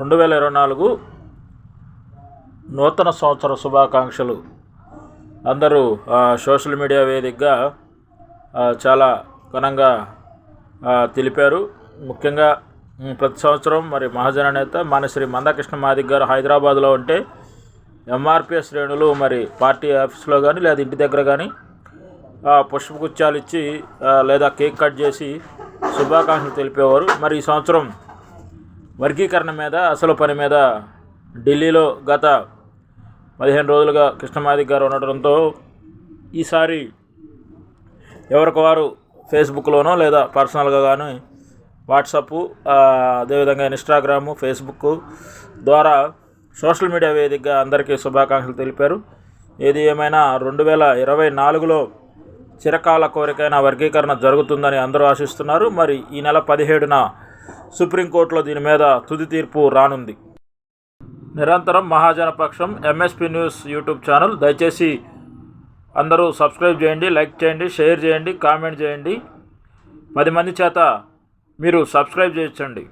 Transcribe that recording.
రెండు వేల ఇరవై నాలుగు నూతన సంవత్సర శుభాకాంక్షలు. అందరూ సోషల్ మీడియా వేదికగా చాలా ఘనంగా తెలిపారు. ముఖ్యంగా ప్రతి సంవత్సరం మరి మహాజన నేత మానశ్రీ మందకృష్ణ మాదిక్ గారు హైదరాబాద్లో ఉంటే ఎంఆర్పిఎస్ శ్రేణులు మరి పార్టీ ఆఫీస్లో కానీ లేదా ఇంటి దగ్గర కానీ పుష్పగుచ్చాలు ఇచ్చి లేదా కేక్ కట్ చేసి శుభాకాంక్షలు తెలిపేవారు. మరి ఈ సంవత్సరం వర్గీకరణ మీద అసలు పని మీద ఢిల్లీలో గత పదిహేను రోజులుగా కృష్ణమాదిక్ గారు ఉండటంతో ఈసారి ఎవరికి వారు ఫేస్బుక్లోనో లేదా పర్సనల్గా కానీ వాట్సప్ అదేవిధంగా ఇన్స్టాగ్రాము ఫేస్బుక్ ద్వారా సోషల్ మీడియా వేదికగా అందరికీ శుభాకాంక్షలు తెలిపారు. ఏది ఏమైనా రెండు వేల ఇరవై నాలుగులో చిరకాల కోరికైన వర్గీకరణ జరుగుతుందని అందరూ ఆశిస్తున్నారు. మరి ఈ నెల పదిహేడున సుప్రీంకోర్టులో దీని మీద తుది తీర్పు రానుంది. నిరంతరం Mahajanapaksham MSP news YouTube channel. దయచేసి అందరూ సబ్స్క్రైబ్ చేయండి లైక్ చేయండి షేర్ చేయండి కామెంట్ చేయండి. పది మంది చేత మీరు సబ్స్క్రైబ్ చేయించండి